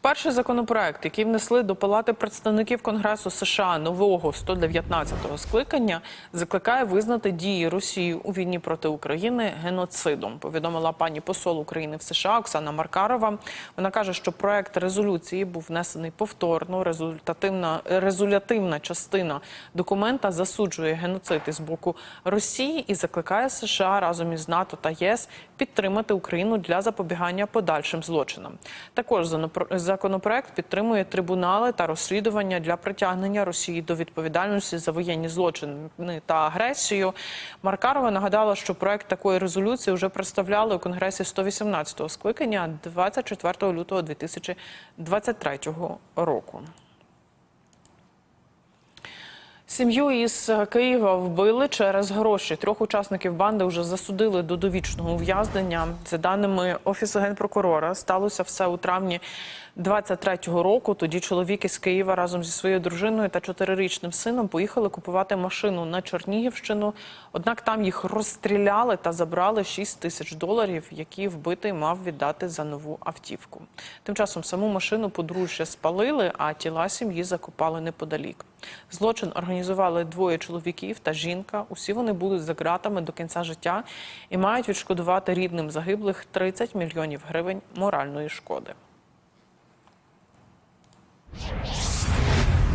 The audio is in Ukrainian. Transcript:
Перший законопроект, який внесли до Палати представників Конгресу США нового 119-го скликання, закликає визнати дії Росії у війні проти України геноцидом. Повідомила пані посол України в США Оксана Маркарова. Вона каже, що проект резолюції був внесений повторно. Результативна резолютивна частина документа засуджує геноцид із боку Росії і закликає США разом із НАТО та ЄС підтримати Україну для запобігання подальшим злочинам. Також законопроект підтримує трибунали та розслідування для притягнення Росії до відповідальності за воєнні злочини та агресію. Маркарова нагадала, що проект такої резолюції вже представляли у Конгресі 118-го скликання 24 лютого 2023 року. Сім'ю із Києва вбили через гроші. Трьох учасників банди вже засудили до довічного ув'язнення. За даними офісу генпрокурора, сталося все у травні 23-го року. Тоді чоловік із Києва разом зі своєю дружиною та чотирирічним сином поїхали купувати машину на Чернігівщину. Однак там їх розстріляли та забрали 6 тисяч доларів, які вбитий мав віддати за нову автівку. Тим часом саму машину подружжя спалили, а тіла сім'ї закопали неподалік. Злочин організували двоє чоловіків та жінка. Усі вони будуть за ґратами до кінця життя і мають відшкодувати рідним загиблих 30 мільйонів гривень моральної шкоди.